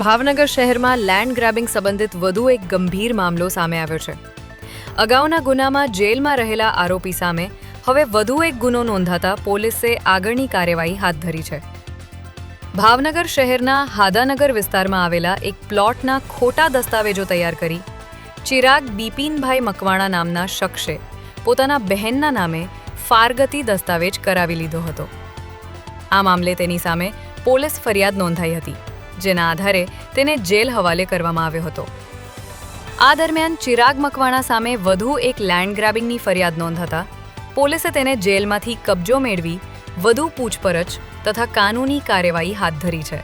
ભાવનગર શહેરમાં land grabbing સંબંધિત વધુ એક ગંભીર મામલો સામે આવ્યો છે. અગાઉના ગુનામાં જેલમાં રહેલા આરોપી સામે હવે વધુ એક ગુનો નોંધાતા પોલીસે આગળની કાર્યવાહી હાથ ધરી છે. ભાવનગર શહેરના હાદાનગર વિસ્તારમાં આવેલા એક પ્લોટના ખોટા દસ્તાવેજો તૈયાર કરી ચિરાગ બિપિનભાઈ મકવાણા નામના શખ્સે પોતાના બહેનના નામે ફારગતી દસ્તાવેજ કરાવી લીધો હતો. આ મામલે તેની સામે પોલીસ ફરિયાદ નોંધાઈ હતી. જેના આધારે તેને જેલ હવાલે કરવામાં આવ્યો હતો. આ દરમિયાન ચિરાગ મકવાણા સામે વધુ એક લેન્ડ ગ્રેબિંગની ફરિયાદ નોંધાતા પોલીસે તેને જેલમાંથી કબજો મેળવી વધુ પૂછપરછ તથા કાનૂની કાર્યવાહી હાથ ધરી છે.